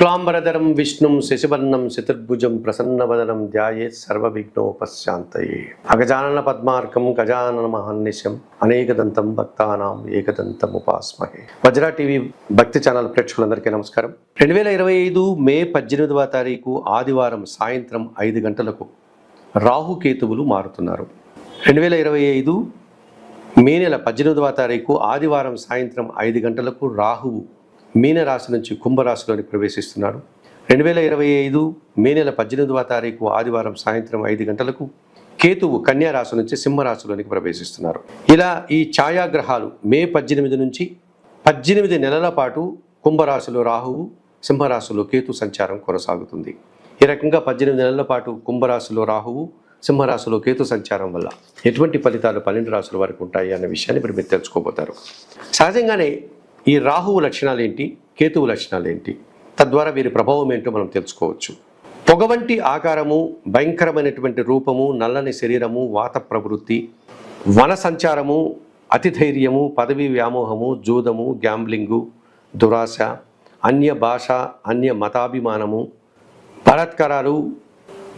క్లాంబరధరం విష్ణుం శశివర్ణం శతుర్భుజం ప్రసన్నవదనం ధ్యాయే సర్వవిఘ్నోపశాంతయే. అగజానన పద్మార్కం గజానన మహాన్నిశం అనేకదంతం భక్తానాం ఏకదంతం ఉపాస్మహే వజ్రా టీవీ భక్తి ఛానల్ ప్రేక్షకులందరికీ నమస్కారం. రెండు వేల ఇరవై ఐదు మే పద్దెనిమిదవ తారీఖు ఆదివారం సాయంత్రం ఐదు గంటలకు రాహుకేతువులు మారుతున్నారు. రెండు వేల ఇరవై ఐదు మే నెల పద్దెనిమిదవ తారీఖు ఆదివారం సాయంత్రం ఐదు గంటలకు రాహువు మీనరాశి నుంచి కుంభరాశిలోని ప్రవేశిస్తున్నారు రెండు వేల ఇరవై ఐదు మే నెల పద్దెనిమిదవ తారీఖు ఆదివారం సాయంత్రం ఐదు గంటలకు కేతువు కన్యారాశి నుంచి సింహరాశిలోనికి ప్రవేశిస్తున్నారు. ఇలా ఈ ఛాయాగ్రహాలు మే పద్దెనిమిది నుంచి పద్దెనిమిది నెలల పాటు కుంభరాశిలో రాహువు సింహరాశిలో కేతు సంచారం కొనసాగుతుంది. ఈ రకంగా పద్దెనిమిది నెలల పాటు కుంభరాశిలో రాహువు సింహరాశిలో కేతు సంచారం వల్ల ఎటువంటి ఫలితాలు పన్నెండు రాశుల వరకు ఉంటాయి అనే విషయాన్ని ఇప్పుడు మీరు తెలుసుకోబోతారు. సహజంగానే ఈ రాహువు లక్షణాలు ఏంటి? కేతువు లక్షణాలు ఏంటి? తద్వారా వీరి ప్రభావం ఏంటో మనం తెలుసుకోవచ్చు. పొగ వంటి ఆకారము భయంకరమైనటువంటి రూపము నల్లని శరీరము వాత ప్రవృత్తి వన సంచారము అతిధైర్యము పదవి వ్యామోహము జూదము గ్యాంబ్లింగు దురాశ అన్య భాష అన్య మతాభిమానము బలాత్కారాలు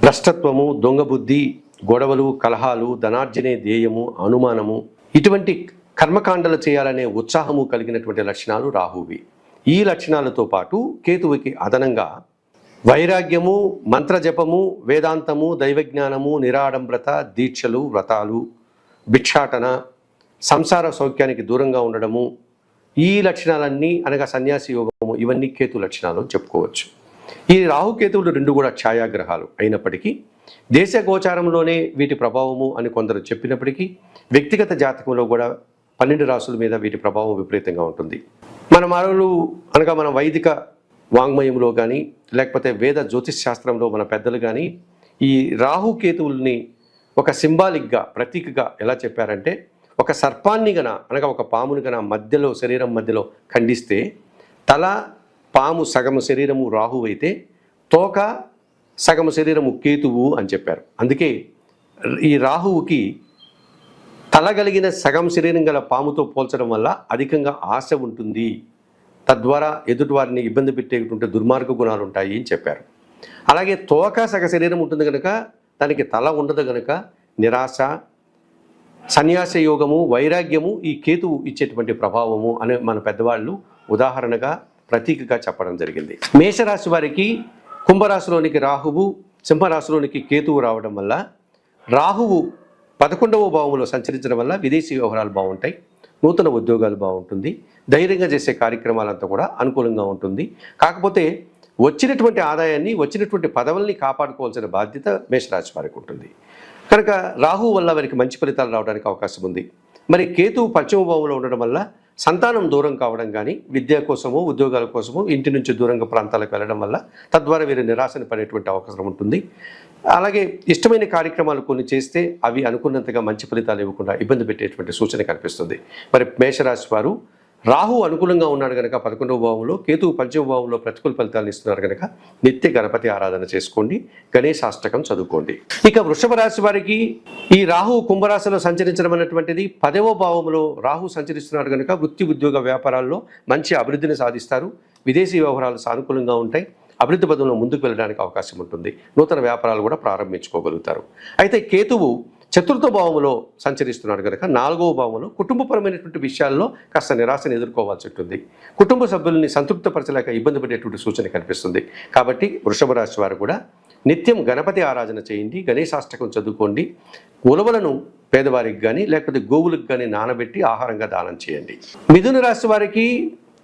భ్రష్టత్వము దొంగ బుద్ధి గొడవలు కలహాలు ధనార్జనే ధ్యేయము అనుమానము ఇటువంటి కర్మకాండలు చేయాలనే ఉత్సాహము కలిగినటువంటి లక్షణాలు రాహువి. ఈ లక్షణాలతో పాటు కేతువుకి అదనంగా వైరాగ్యము మంత్రజపము వేదాంతము దైవజ్ఞానము నిరాడంబ్రత దీక్షలు వ్రతాలు భిక్షాటన సంసార సౌఖ్యానికి దూరంగా ఉండడము ఈ లక్షణాలన్నీ అనగా సన్యాసి యోగము ఇవన్నీ కేతు లక్షణాలు చెప్పుకోవచ్చు. ఈ రాహుకేతువులు రెండు కూడా ఛాయాగ్రహాలు అయినప్పటికీ దేశ గోచారంలోనే వీటి ప్రభావము అని కొందరు చెప్పినప్పటికీ వ్యక్తిగత జాతకంలో కూడా పన్నెండు రాసుల మీద వీటి ప్రభావం విపరీతంగా ఉంటుంది. మన మరలు అనగా మన వైదిక వాంగ్మయంలో కానీ లేకపోతే వేద జ్యోతిష్ శాస్త్రంలో మన పెద్దలు కానీ ఈ రాహుకేతువుల్ని ఒక సింబాలిక్గా ప్రతీకగా ఎలా చెప్పారంటే ఒక సర్పాన్ని గన అనగా ఒక పాముని గన మధ్యలో శరీరం మధ్యలో ఖండిస్తే తల పాము సగము శరీరము రాహువు అయితే తోక సగము శరీరము కేతువు అని చెప్పారు. అందుకే ఈ రాహువుకి తలగలిగిన సగం శరీరం గల పాముతో పోల్చడం వల్ల అధికంగా ఆశ ఉంటుంది. తద్వారా ఎదుటివారిని ఇబ్బంది పెట్టేటువంటి దుర్మార్గ గుణాలు ఉంటాయి అని చెప్పారు. అలాగే తోక సగ శరీరం ఉంటుంది కనుక దానికి తల ఉండదు కనుక నిరాశ సన్యాస యోగము వైరాగ్యము ఈ కేతువు ఇచ్చేటువంటి ప్రభావము అనే మన పెద్దవాళ్ళు ఉదాహరణగా ప్రతీకగా చెప్పడం జరిగింది. మేషరాశి వారికి కుంభరాశిలోనికి రాహువు సింహరాశిలోనికి కేతువు రావడం వల్ల రాహువు పదకొండవ భావంలో సంచరించడం వల్ల విదేశీ వ్యవహారాలు బాగుంటాయి నూతన ఉద్యోగాలు బాగుంటుంది ధైర్యంగా చేసే కార్యక్రమాలంతా కూడా అనుకూలంగా ఉంటుంది. కాకపోతే వచ్చినటువంటి ఆదాయాన్ని వచ్చినటువంటి పదవుల్ని కాపాడుకోవాల్సిన బాధ్యత మేషరాశి వారికి ఉంటుంది. కనుక రాహు వల్ల వారికి మంచి ఫలితాలు రావడానికి అవకాశం ఉంది. మరి కేతువు పశ్చిమ భావంలో ఉండడం వల్ల సంతానం దూరం కావడం కానీ విద్య కోసమో ఉద్యోగాల కోసము ఇంటి నుంచి దూరంగా ప్రాంతాలకు వెళ్ళడం వల్ల తద్వారా వీరు నిరాశన పడేటువంటి అవకాశం ఉంటుంది. అలాగే ఇష్టమైన కార్యక్రమాలు కొన్ని చేస్తే అవి అనుకున్నంతగా మంచి ఫలితాలు ఇవ్వకుండా ఇబ్బంది పెట్టేటువంటి సూచన కనిపిస్తుంది. మరి మేషరాశి వారు రాహు అనుకూలంగా ఉన్నాడు కనుక పదకొండవ భావంలో కేతువు పంచమ భావంలో ప్రతికూల ఫలితాలు ఇస్తున్నారు కనుక నిత్య గణపతి ఆరాధన చేసుకోండి గణేశాష్టకం చదువుకోండి. ఇక వృషభ రాశి వారికి ఈ రాహు కుంభరాశిలో సంచరించడం అన్నటువంటిది పదవ భావంలో రాహు సంచరిస్తున్నాడు కనుక వృత్తి ఉద్యోగ వ్యాపారాల్లో మంచి అభివృద్ధిని సాధిస్తారు. విదేశీ వ్యవహారాలు సానుకూలంగా ఉంటాయి. అభివృద్ధి పదంలో ముందుకు వెళ్ళడానికి అవకాశం ఉంటుంది. నూతన వ్యాపారాలు కూడా ప్రారంభించుకోగలుగుతారు. అయితే కేతువు చతుర్థ భావంలో సంచరిస్తున్నాడు కనుక నాలుగవ భావంలో కుటుంబపరమైనటువంటి విషయాల్లో కాస్త నిరాశను ఎదుర్కోవాల్సి ఉంటుంది. కుటుంబ సభ్యుల్ని సంతృప్తపరచలేక ఇబ్బంది పడేటువంటి సూచన కనిపిస్తుంది. కాబట్టి వృషభ రాశి వారు కూడా నిత్యం గణపతి ఆరాధన చేయండి గణేశాష్టకం చదువుకోండి ఉలవలను పేదవారికి కానీ లేకపోతే గోవులకు కానీ నానబెట్టి ఆహారంగా దానం చేయండి. మిథున రాశి వారికి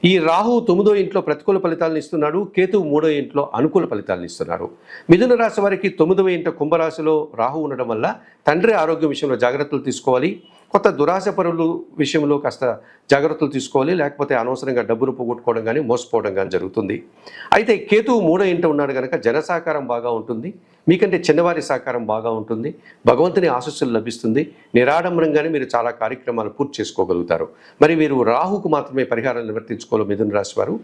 ఈ రాహు తొమ్మిదో ఇంట్లో ప్రతికూల ఫలితాలను ఇస్తున్నాడు కేతువు మూడో ఇంట్లో అనుకూల ఫలితాలను ఇస్తున్నాడు. మిథున రాశి వారికి తొమ్మిదవ ఇంట కుంభరాశిలో రాహు ఉండడం వల్ల తండ్రి ఆరోగ్యం విషయంలో జాగ్రత్తలు తీసుకోవాలి. కొత్త దురాశ పరులు విషయంలో కాస్త జాగ్రత్తలు తీసుకోవాలి. లేకపోతే అనవసరంగా డబ్బును పోగొట్టుకోవడం కానీ మోసపోవడం కానీ జరుగుతుంది. అయితే కేతువు మూడో ఇంట ఉన్నాడు కనుక జనసాకారం బాగా ఉంటుంది. మీకంటే చిన్నవారి సహకారం బాగా ఉంటుంది. భగవంతుని ఆశస్సులు లభిస్తుంది. నిరాడంబరంగానే మీరు చాలా కార్యక్రమాలు పూర్తి చేసుకోగలుగుతారు. మరి మీరు రాహుకు మాత్రమే పరిహారం నివర్తించుకోవాలి మిథున రాశి వారు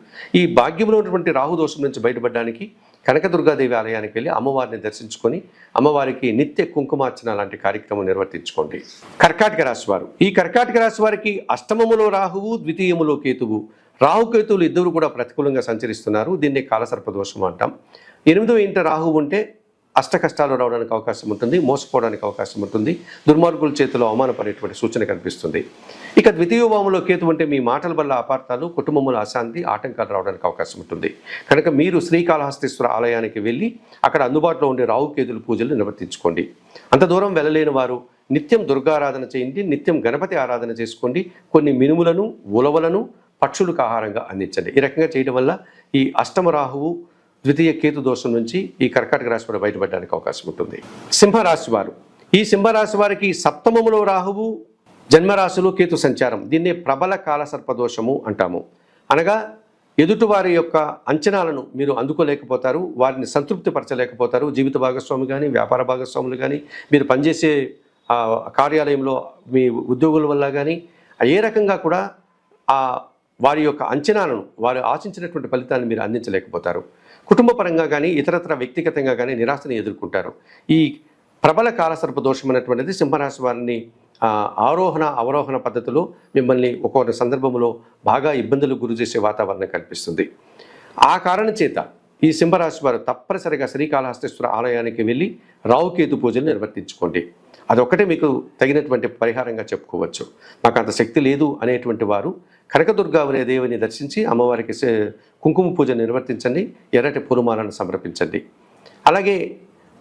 ఈ భాగ్యంలో ఉన్నటువంటి రాహు దోషం నుంచి బయటపడడానికి కనకదుర్గాదేవి ఆలయానికి వెళ్ళి అమ్మవారిని దర్శించుకొని అమ్మవారికి నిత్య కుంకుమార్చన లాంటి కార్యక్రమం నిర్వర్తించుకోండి. కర్కాటక రాశి వారు ఈ కర్కాటక రాశి వారికి అష్టమములో రాహువు ద్వితీయములో కేతువు. రాహుకేతువులు ఇద్దరు కూడా ప్రతికూలంగా సంచరిస్తున్నారు. దీన్ని కాలసర్ప దోషం అంటాం. ఎనిమిదో ఇంట రాహు ఉంటే అష్ట కష్టాలు రావడానికి అవకాశం ఉంటుంది మోసపోవడానికి అవకాశం ఉంటుంది దుర్మార్గుల చేతిలో అవమానపడేటువంటి సూచన కనిపిస్తుంది. ఇక ద్వితీయ భావంలో కేతు అంటే మీ మాటల వల్ల అపార్థాలు కుటుంబంలో అశాంతి ఆటంకాలు రావడానికి అవకాశం ఉంటుంది. కనుక మీరు శ్రీకాళహస్తీశ్వర ఆలయానికి వెళ్ళి అక్కడ అందుబాటులో ఉండే రావు కేతుల పూజలు నిర్వర్తించుకోండి. అంత దూరం వెళ్ళలేని వారు నిత్యం దుర్గారాధన చేయండి నిత్యం గణపతి ఆరాధన చేసుకోండి. కొన్ని మినుములను ఉలవలను పక్షులకు ఆహారంగా అందించండి. ఈ రకంగా చేయడం వల్ల ఈ అష్టమ రాహువు ద్వితీయ కేతు దోషం నుంచి ఈ కర్కాటక రాశి వారు బయటపడడానికి అవకాశం ఉంటుంది. సింహరాశి వారు. ఈ సింహరాశి వారికి సప్తమములో రాహువు జన్మరాశిలో కేతు సంచారం. దీన్నే ప్రబల కాల సర్పదోషము అంటాము. అనగా ఎదుటివారి యొక్క అంచనాలను మీరు అందుకోలేకపోతారు వారిని సంతృప్తిపరచలేకపోతారు. జీవిత భాగస్వామి కానీ వ్యాపార భాగస్వాములు కానీ మీరు పనిచేసే కార్యాలయంలో మీ ఉద్యోగుల వల్ల కానీ ఏ రకంగా కూడా ఆ వారి యొక్క అంచనాలను వారు ఆశించినటువంటి ఫలితాన్ని మీరు అందించలేకపోతారు. కుటుంబ పరంగా కానీ ఇతరత్ర వ్యక్తిగతంగా కానీ నిరాశని ఎదుర్కొంటారు. ఈ ప్రబల కాలసర్ప దోషం అనేటువంటిది సింహరాశి వారిని ఆరోహణ అవరోహణ పద్ధతిలో మిమ్మల్ని ఒక్కొక్క సందర్భంలో బాగా ఇబ్బందులకు గురి చేసే వాతావరణం కల్పిస్తుంది. ఆ కారణం చేత ఈ సింహరాశి వారు తప్పనిసరిగా శ్రీకాళహస్తేశ్వర ఆలయానికి వెళ్ళి రావుకేతు పూజలు నిర్వర్తించుకోండి. అదొక్కటే మీకు తగినటువంటి పరిహారంగా చెప్పుకోవచ్చు. మాకు అంత శక్తి లేదు అనేటువంటి వారు కనకదుర్గా అనే దేవిని దర్శించి అమ్మవారికి కుంకుమ పూజ నిర్వర్తించండి ఎర్రటి పూలమాలను సమర్పించండి. అలాగే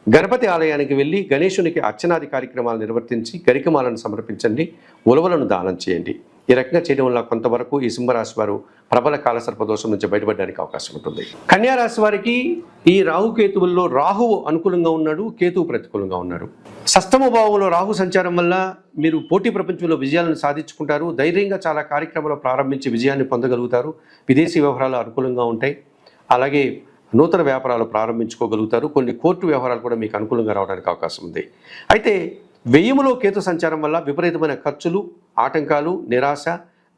గణపతి ఆలయానికి వెళ్ళి గణేశునికి అర్చనాది కార్యక్రమాలు నిర్వర్తించి గరికమాలను సమర్పించండి ఉలవలను దానం చేయండి. ఈ రకంగా చేయడం వల్ల కొంతవరకు ఈ సింహరాశి వారు ప్రబల కాలసర్ప దోషం నుంచి బయటపడడానికి అవకాశం ఉంటుంది. కన్యా రాశి వారికి ఈ రాహు కేతువుల్లో రాహువు అనుకూలంగా ఉన్నాడు కేతువు ప్రతికూలంగా ఉన్నాడు. సష్టమ భావంలో రాహు సంచారం వల్ల మీరు పోటీ ప్రపంచంలో విజయాలను సాధించుకుంటారు ధైర్యంగా చాలా కార్యక్రమాలు ప్రారంభించి విజయాన్ని పొందగలుగుతారు విదేశీ వ్యవహారాలు అనుకూలంగా ఉంటాయి. అలాగే నూతన వ్యాపారాలు ప్రారంభించుకోగలుగుతారు కొన్ని కోర్టు వ్యవహారాలు కూడా మీకు అనుకూలంగా రావడానికి అవకాశం ఉంది. అయితే వ్యయములో కేతు సంచారం వల్ల విపరీతమైన ఖర్చులు ఆటంకాలు నిరాశ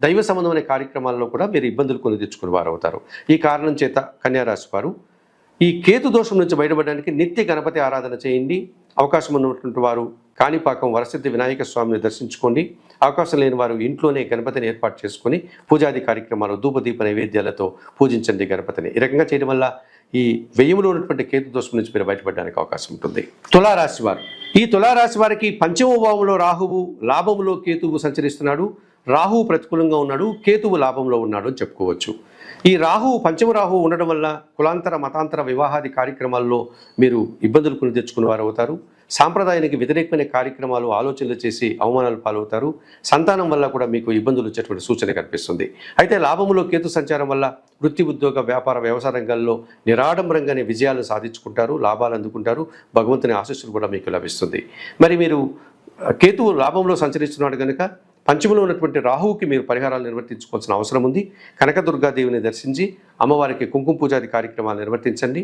దైవ సంబంధమైన కార్యక్రమాల్లో కూడా మీరు ఇబ్బందులు కొని తెచ్చుకుని వారు అవుతారు ఈ కారణం చేత కన్యారాశి వారు ఈ కేతు దోషం నుంచి బయటపడడానికి నిత్య గణపతి ఆరాధన చేయండి. అవకాశం ఉన్నటువంటి వారు కాణిపాకం వరసిద్ధి వినాయక స్వామిని దర్శించుకోండి. అవకాశం లేని వారు ఇంట్లోనే గణపతిని ఏర్పాటు చేసుకొని పూజాది కార్యక్రమాలు ధూపదీప నైవేద్యాలతో పూజించండి గణపతిని. ఈ రకంగా చేయడం వల్ల ఈ వ్యయములో ఉన్నటువంటి కేతు దోషం నుంచి మీరు బయటపడడానికి అవకాశం ఉంటుంది. తులారాశి వారు. ఈ తులారాశి వారికి పంచమ భావంలో రాహువు లాభములో కేతువు సంచరిస్తున్నాడు. రాహువు ప్రతికూలంగా ఉన్నాడు కేతువు లాభంలో ఉన్నాడు అని చెప్పుకోవచ్చు. ఈ రాహువు పంచమ రాహువు ఉండడం వల్ల కులాంతర మతాంతర వివాహాది కార్యక్రమాల్లో మీరు ఇబ్బందులు కొని తెచ్చుకున్న వారు అవుతారు. సాంప్రదాయానికి వ్యతిరేకమైన కార్యక్రమాలు ఆలోచనలు చేసి అవమానాలు పాలవుతారు. సంతానం వల్ల కూడా మీకు ఇబ్బందులు వచ్చేటువంటి సూచన కనిపిస్తుంది. అయితే లాభములో కేతు సంచారం వల్ల వృత్తి ఉద్యోగ వ్యాపార వ్యవసాయ రంగాల్లో నిరాడంబరంగానే విజయాలు సాధించుకుంటారు లాభాలు అందుకుంటారు. భగవంతుని ఆశీస్సులు కూడా మీకు లభిస్తుంది. మరి మీరు కేతువు లాభంలో సంచరిస్తున్నాడు కనుక పంచములో ఉన్నటువంటి రాహువుకి మీరు పరిహారాలు నిర్వర్తించుకోవాల్సిన అవసరం ఉంది. కనకదుర్గాదేవిని దర్శించి అమ్మవారికి కుంకుమ పూజాది కార్యక్రమాలు నిర్వర్తించండి.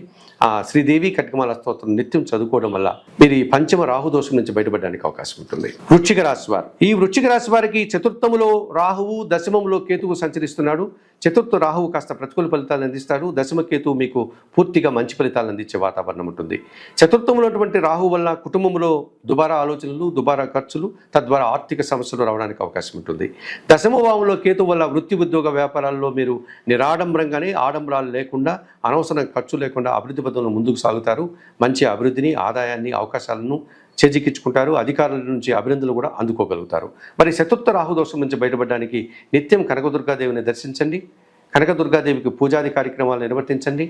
ఆ శ్రీదేవి కట్కమాల స్తోత్రం నిత్యం చదువుకోవడం వల్ల మీరు ఈ పంచమ రాహు దోషం నుంచి బయటపడడానికి అవకాశం ఉంటుంది. వృచ్చిక రాశి వారు. ఈ వృచ్చిక రాశి వారికి చతుర్థములో రాహువు దశమంలో కేతువు సంచరిస్తున్నాడు. చతుర్థ రాహువు కాస్త ప్రతికూల ఫలితాలు అందిస్తాడు. దశమ కేతువు మీకు పూర్తిగా మంచి ఫలితాలు అందించే వాతావరణం ఉంటుంది. చతుర్థంలో రాహువు వల్ల కుటుంబంలో దుబారా ఆలోచనలు దుబారా ఖర్చులు తద్వారా ఆర్థిక సమస్యలు రావడానికి అవకాశం ఉంటుంది. దశమ భావంలో కేతు వల్ల వృత్తి ఉద్యోగ వ్యాపారాల్లో మీరు నిరాడంబరంగానే ఆడంబరాలు లేకుండా అనవసరం ఖర్చు లేకుండా అభివృద్ధి పథంలో ముందుకు సాగుతారు. మంచి అభివృద్ధిని ఆదాయాన్ని అవకాశాలను చేజిక్కించుకుంటారు. అధికారుల నుంచి అభినందనలు కూడా అందుకోగలుగుతారు. మరి చతుర్థ రాహుదోషం నుంచి బయటపడడానికి నిత్యం కనకదుర్గాదేవిని దర్శించండి. కనకదుర్గాదేవికి పూజాది కార్యక్రమాలు నిర్వర్తించండి.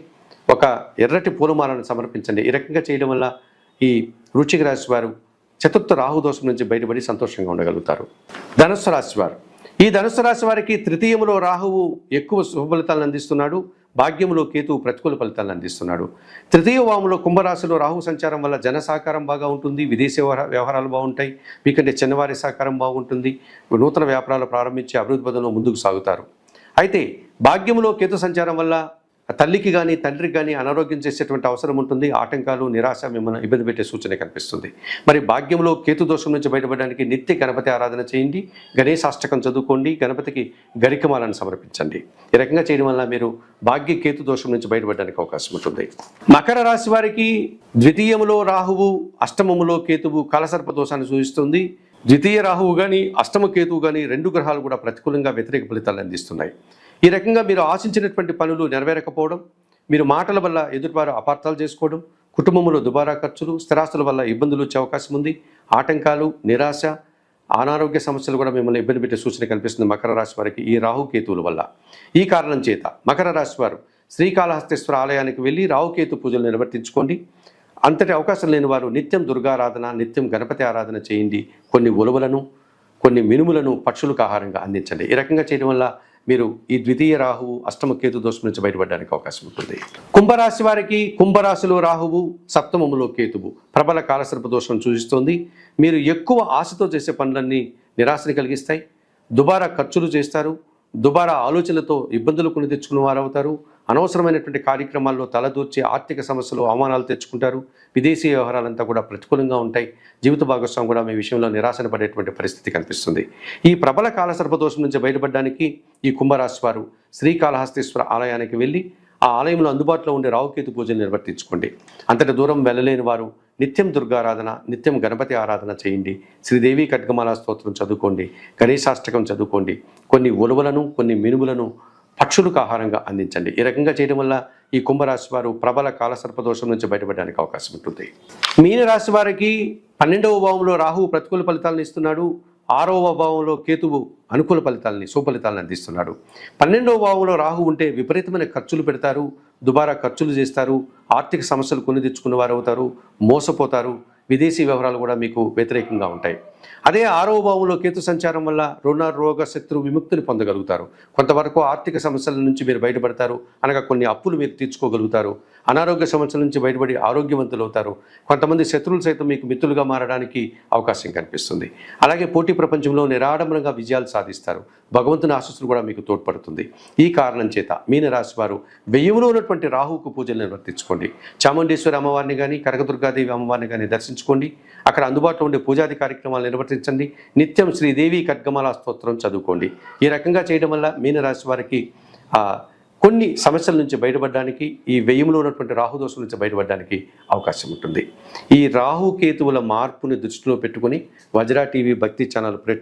ఒక ఎర్రటి పూలమాలను సమర్పించండి. ఈ రకంగా చేయడం వల్ల ఈ వృశ్చిక రాశి వారు చతుర్థ రాహుదోషం నుంచి బయటపడి సంతోషంగా ఉండగలుగుతారు. ధనుస్సు రాశి వారు ఈ ధనుసు రాశి వారికి తృతీయములో రాహువు ఎక్కువ శుభ ఫలితాలను అందిస్తున్నాడు. భాగ్యములో కేతువు ప్రతికూల ఫలితాలను అందిస్తున్నాడు. తృతీయ వాములో కుంభరాశిలో రాహు సంచారం వల్ల జన సహకారం బాగా ఉంటుంది. విదేశీ వ్యవహారాలు బాగుంటాయి. మీకంటే చిన్నవారి సహకారం బాగుంటుంది. నూతన వ్యాపారాలు ప్రారంభించి అభివృద్ధి పదంలో ముందుకు సాగుతారు. అయితే భాగ్యములో కేతు సంచారం వల్ల తల్లికి కానీ తండ్రికి కానీ అనారోగ్యం చేసేటువంటి అవసరం ఉంటుంది. ఆటంకాలు నిరాశ మిమ్మల్ని ఇబ్బంది పెట్టే సూచన కనిపిస్తుంది. మరి భాగ్యంలో కేతు దోషం నుంచి బయటపడడానికి నిత్య గణపతి ఆరాధన చేయండి. గణేశాష్టకం చదువుకోండి. గణపతికి గరికమాలను సమర్పించండి. ఈ రకంగా చేయడం వల్ల మీరు భాగ్య కేతు దోషం నుంచి బయటపడడానికి అవకాశం ఉంటుంది. మకర రాశి వారికి ద్వితీయములో రాహువు అష్టమములో కేతువు కలసర్ప దోషాన్ని సూచిస్తుంది. ద్వితీయ రాహువు కానీ అష్టమ కేతువు కానీ రెండు గ్రహాలు కూడా ప్రతికూలంగా వ్యతిరేక ఫలితాలు అందిస్తున్నాయి. ఈ రకంగా మీరు ఆశించినటువంటి పనులు నెరవేరకపోవడం మీరు మాటల వల్ల ఎదుటివారు అపార్థాలు చేసుకోవడం కుటుంబంలో దుబారా ఖర్చులు స్థిరాస్తుల వల్ల ఇబ్బందులు వచ్చే అవకాశం ఉంది. ఆటంకాలు నిరాశ అనారోగ్య సమస్యలు కూడా మిమ్మల్ని ఇబ్బంది పెట్టే సూచన కనిపిస్తుంది మకర రాశి వారికి ఈ రాహుకేతువుల వల్ల. ఈ కారణం చేత మకర రాశి వారు శ్రీకాళహస్తేశ్వర ఆలయానికి వెళ్ళి రాహుకేతు పూజలు నిర్వర్తించుకోండి. అంతటి అవకాశం లేని వారు నిత్యం దుర్గారాధన నిత్యం గణపతి ఆరాధన చేయండి. కొన్ని ఉలవలను కొన్ని మినుములను పక్షులకు ఆహారంగా అందించండి. ఈ రకంగా చేయడం వల్ల మీరు ఈ ద్వితీయ రాహువు అష్టమ కేతు దోషం నుంచి బయటపడడానికి అవకాశం ఉంటుంది. కుంభరాశి వారికి కుంభరాశిలో రాహువు సప్తమములో కేతువు. ప్రబల కాలసర్ప దోషం సూచిస్తోంది మీరు ఎక్కువ ఆశతో చేసే పనులన్నీ నిరాశని కలిగిస్తాయి. దుబారా ఖర్చులు చేస్తారు. దుబారా ఆలోచనలతో ఇబ్బందులు కొని తెచ్చుకున్న వారు అవుతారు అనవసరమైనటువంటి కార్యక్రమాల్లో తలదూర్చి ఆర్థిక సమస్యలు అవమానాలు తెచ్చుకుంటారు. విదేశీ వ్యవహారాలంతా కూడా ప్రతికూలంగా ఉంటాయి. జీవిత భాగస్వామి కూడా మీ విషయంలో నిరాశన పడేటువంటి పరిస్థితి కనిపిస్తుంది. ఈ ప్రబల కాలసర్పదోషం నుంచి బయటపడడానికి ఈ కుంభరాశి వారు శ్రీకాళహస్తీశ్వర ఆలయానికి వెళ్ళి ఆ ఆలయంలో అందుబాటులో ఉండే రావుకేతు పూజలు నిర్వర్తించుకోండి. అంతటి దూరం వెళ్ళలేని వారు నిత్యం దుర్గారాధన నిత్యం గణపతి ఆరాధన చేయండి. శ్రీదేవి ఖడ్గమాల స్తోత్రం చదువుకోండి. గణేశాష్టకం చదువుకోండి. కొన్ని ఉలువలను కొన్ని మినుములను పక్షులకు ఆహారంగా అందించండి. ఈ రకంగా చేయడం వల్ల ఈ కుంభరాశి వారు ప్రబల కాలసర్పదోషం నుంచి బయటపడడానికి అవకాశం ఉంటుంది. మీనరాశి వారికి పన్నెండవ భావంలో రాహువు ప్రతికూల ఫలితాలను ఇస్తున్నాడు. ఆరవ భావంలో కేతువు అనుకూల ఫలితాలని సుఫలితాలను అందిస్తున్నాడు. పన్నెండవ భావంలో రాహు ఉంటే విపరీతమైన ఖర్చులు పెడతారు. దుబారా ఖర్చులు చేస్తారు. ఆర్థిక సమస్యలు కొని తెచ్చుకున్న వారు అవుతారు మోసపోతారు. విదేశీ వ్యవహారాలు కూడా మీకు వ్యతిరేకంగా ఉంటాయి. అదే ఆరవ భావంలో కేతు సంచారం వల్ల రుణ రోగ శత్రు విముక్తిని పొందగలుగుతారు. కొంతవరకు ఆర్థిక సమస్యల నుంచి మీరు బయటపడతారు. అనగా కొన్ని అప్పులు మీరు తీర్చుకోగలుగుతారు. అనారోగ్య సమస్యల నుంచి బయటపడి ఆరోగ్యవంతులు అవుతారు కొంతమంది శత్రువులు సైతం మీకు మిత్రులుగా మారడానికి అవకాశం కనిపిస్తుంది. అలాగే పోటీ ప్రపంచంలో నిరాడంబరంగా విజయాలు సాధిస్తారు. భగవంతుని ఆశస్సులు కూడా మీకు తోడ్పడుతుంది. ఈ కారణం చేత మీనరాశి వారు వెయ్యిలో ఉన్నటువంటి రాహుకు పూజలు నిర్వర్తించుకోండి. చాముండేశ్వరి అమ్మవారిని కానీ కనకదుర్గాదేవి అమ్మవారిని కానీ దర్శించుకోండి. అక్కడ అందుబాటులో ఉండే పూజాది కార్యక్రమాలు నిర్వర్తించండి. నిత్యం శ్రీదేవి ఖడ్గమాల స్తోత్రం చదువుకోండి. ఈ రకంగా చేయడం వల్ల మీనరాశి వారికి కొన్ని సమస్యల నుంచి బయటపడడానికి ఈ వ్యయంలో ఉన్నటువంటి రాహుదోషం నుంచి బయటపడడానికి అవకాశం ఉంటుంది. ఈ రాహు కేతువుల మార్పుని దృష్టిలో పెట్టుకొని వజ్రా టీవీ భక్తి ఛానల్ ప్రేక్షకులు